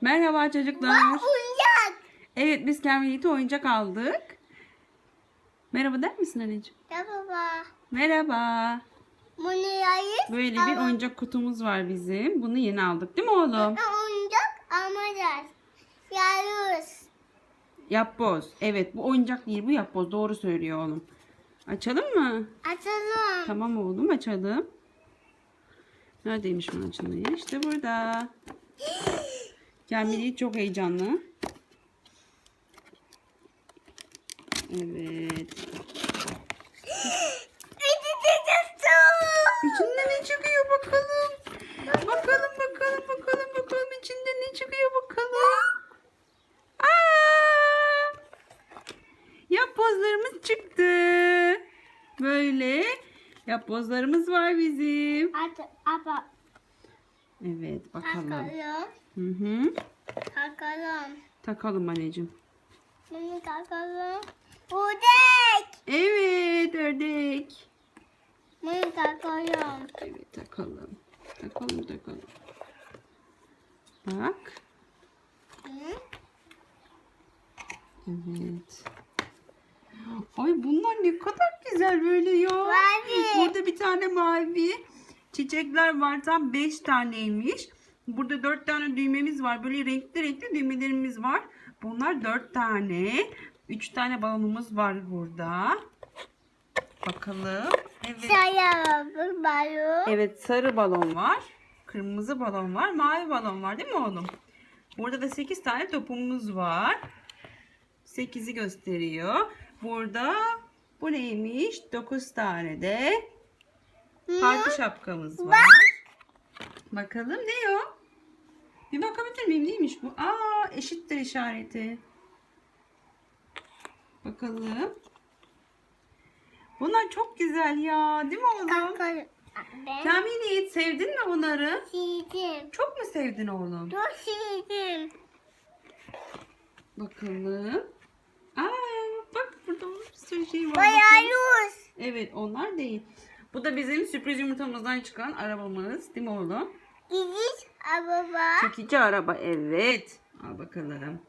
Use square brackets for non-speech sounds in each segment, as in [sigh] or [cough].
Merhaba çocuklar. Oyuncak. Evet biz Kermit oyuncak aldık. Merhaba der misin anneciğim? Baba. Merhaba. Bunu yayız. Böyle bir oyuncak kutumuz var bizim. Bunu yeni aldık değil mi oğlum? Oyuncak alacağız. Yayız. Yapboz. Evet bu oyuncak değil bu yapboz. Doğru söylüyor oğlum. Açalım mı? Açalım. Tamam oğlum açalım. Neredeymiş bunun açılmayı? İşte burada. [gasps] Kamili çok heyecanlı. Evet. İçinde ne çıkıyor bakalım. Bakalım bakalım bakalım bakalım içinde ne çıkıyor bakalım. Aa! Yapbozlarımız çıktı. Böyle yapbozlarımız var bizim. Apa, Evet bakalım. takalım. Hı hı. Takalım. Takalım anneciğim. Bunu takalım. Ördek. Evet ördek. Bunu takalım. Evet takalım. Takalım takalım. Bak. Hı? Evet. Ay bunlar ne kadar güzel böyle ya. Mavi. Burada bir tane mavi çiçekler var. Tam 5 taneymiş. Burada 4 tane düğmemiz var. Böyle renkli renkli düğmelerimiz var. Bunlar 4 tane. 3 tane balonumuz var burada. Bakalım. Evet. Sayalım balı. Evet sarı balon var. Kırmızı balon var. Mavi balon var değil mi oğlum? Burada da 8 tane topumuz var. 8'i gösteriyor. Burada bu neymiş? 9 tane de parti şapkamız var. Bakalım ne o? Bir bakabilir miyim? Neymiş bu? Aa eşittir işareti. Bakalım. Bunlar çok güzel ya. Değil mi oğlum? Kamil Yiğit sevdin mi bunları? sildim. Çok mu sevdin oğlum? Çok sildim. Bakalım. Aa bak burada bir sürü şey var. Bayarız. Evet onlar değil. Bu da bizim sürpriz yumurtamızdan çıkan arabamız. Değil mi oğlum? Gidiş araba. Çekici araba evet. Al bakalım.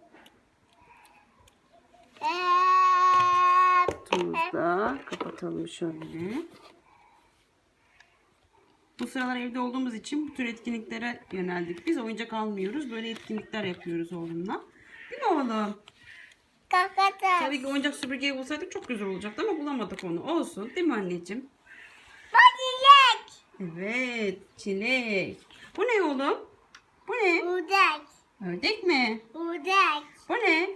Da kapatalım şöyle. Bu sıralar evde olduğumuz için bu tür etkinliklere yöneldik. Biz oyuncak almıyoruz. Böyle etkinlikler yapıyoruz oğlumla. Değil mi oğlum? Kakata. Tabii ki oyuncak süpürgeyi bulsaydık çok güzel olacaktı ama bulamadık onu. Olsun değil mi anneciğim? Evet çilek. Bu ne oğlum? Bu ne? Udek. Ördek mi? Udek. Bu ne?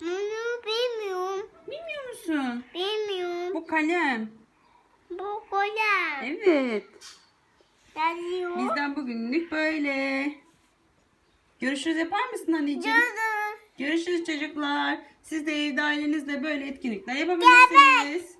Bunu bilmiyorum. Bilmiyor musun? Bilmiyorum. Bu kalem. Bu kola. Evet. Yazıyor. Bizden bugünlük böyle. Görüşürüz yapar mısın anneciğim? Görürüz. Görüşürüz çocuklar. Siz de evde ailenizle böyle etkinlikler yapabilirsiniz. Gerek.